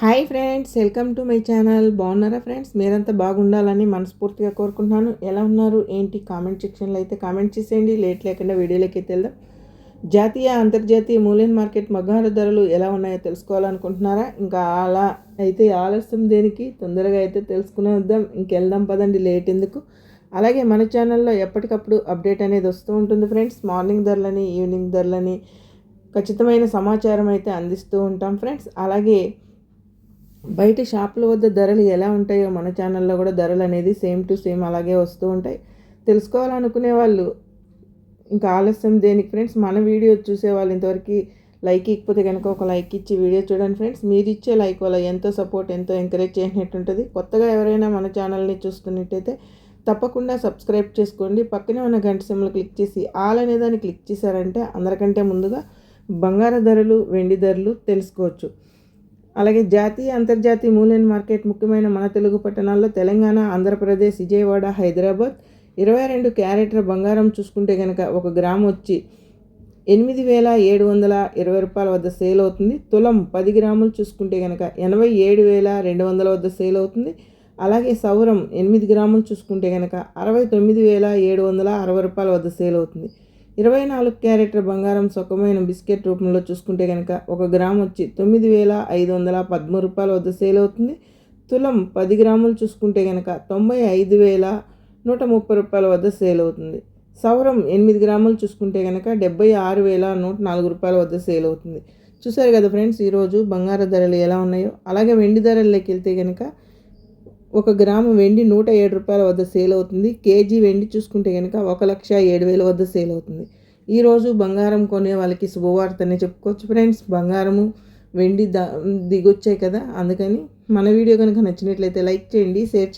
Hi friends welcome to my channel. బాగున్నారా friends? మీరంతా బాగుండాలని మనస్ఫూర్తిగా కోరుకుంటున్నాను. ఎలా ఉన్నారు? ఏంటి? కామెంట్ సెక్షన్లో అయితే కామెంట్ చేసేయండి. లేట్ లేకుండా వీడియోలోకి అయితే వెళ్దాం. జాతీయ అంతర్జాతీయ మూలైన మార్కెట్ మగ్గాల ధరలు ఎలా ఉన్నాయో తెలుసుకోవాలనుకుంటున్నారా? ఇంకా అలా అయితే ఆలస్యం దేనికి? తొందరగా అయితే తెలుసుకునే వద్దాం. ఇంకెళ్దాం పదండి. లేట్ ఎందుకు? అలాగే మన ఛానల్లో ఎప్పటికప్పుడు అప్డేట్ అనేది వస్తూ ఉంటుంది ఫ్రెండ్స్. మార్నింగ్ ధరలని ఈవినింగ్ ధరలని ఖచ్చితమైన సమాచారం అయితే అందిస్తూ ఉంటాం ఫ్రెండ్స్. అలాగే బయట షాపుల వద్ద ధరలు ఎలా ఉంటాయో మన ఛానల్లో కూడా ధరలు అనేది సేమ్ టు సేమ్ అలాగే వస్తూ ఉంటాయి. తెలుసుకోవాలనుకునే వాళ్ళు ఇంకా ఆలస్యం దేనికి ఫ్రెండ్స్ మన వీడియో చూసే వాళ్ళు ఇంతవరకు లైక్ ఇకపోతే కనుక ఒక లైక్ ఇచ్చి వీడియో చూడండి ఫ్రెండ్స్ మీరు ఇచ్చే లైక్ వల్ల ఎంతో సపోర్ట్ ఎంతో ఎంకరేజ్ చేసినట్టు ఉంటుంది. కొత్తగా ఎవరైనా మన ఛానల్ని చూస్తున్నట్టయితే తప్పకుండా సబ్స్క్రైబ్ చేసుకోండి. పక్కనే ఉన్న గంట సిమ్లు క్లిక్ చేసి ఆల్ అనే దాన్ని క్లిక్ చేశారంటే అందరికంటే ముందుగా బంగారు ధరలు వెండి ధరలు తెలుసుకోవచ్చు. అలాగే జాతీయ అంతర్జాతీయ మూలైన మార్కెట్ ముఖ్యమైన మన తెలుగు పట్టణాల్లో తెలంగాణ ఆంధ్రప్రదేశ్ విజయవాడ హైదరాబాద్ ఇరవై రెండు క్యారెట్ల బంగారం చూసుకుంటే కనుక ఒక గ్రామ్ వచ్చి ఎనిమిది వేల ఏడు వందల ఇరవై రూపాయల వద్ద సేల్ అవుతుంది. తులం పది గ్రాములు చూసుకుంటే కనుక ఎనభై ఏడు వేల రెండు వందల వద్ద సేల్ అవుతుంది. అలాగే సౌరం ఎనిమిది గ్రాములు చూసుకుంటే కనుక అరవై తొమ్మిది వేల ఏడు వందల అరవై రూపాయల వద్ద సేల్ అవుతుంది. ఇరవై నాలుగు క్యారెట్ల బంగారం సుఖమైన బిస్కెట్ రూపంలో చూసుకుంటే కనుక ఒక గ్రామ్ వచ్చి తొమ్మిది వేల ఐదు వందల పదమూడు రూపాయల వద్ద సేల్ అవుతుంది. తులం పది గ్రాములు చూసుకుంటే కనుక తొంభై ఐదు వేల నూట ముప్పై రూపాయల వద్ద సేల్ అవుతుంది. సౌరం ఎనిమిది గ్రాములు చూసుకుంటే కనుక డెబ్బై ఆరు వేల నూట నాలుగు రూపాయల వద్ద సేల్ అవుతుంది. చూసారు కదా ఫ్రెండ్స్ ఈరోజు బంగారు ధరలు ఎలా ఉన్నాయో? అలాగే వెండి ధరల్లోకి వెళ్తే కనుక ఒక గ్రాము వెండి నూట ఏడు రూపాయల వద్ద సేల్ అవుతుంది. కేజీ వెండి చూసుకుంటే కనుక ఒక లక్ష ఏడు వేల వద్ద సేల్ అవుతుంది. ఈరోజు బంగారం కొనే వాళ్ళకి శుభవార్తనే చెప్పుకోవచ్చు ఫ్రెండ్స్. బంగారము వెండి ద దిగొచ్చాయి కదా అందుకని మన వీడియో కనుక నచ్చినట్లయితే లైక్ చేయండి షేర్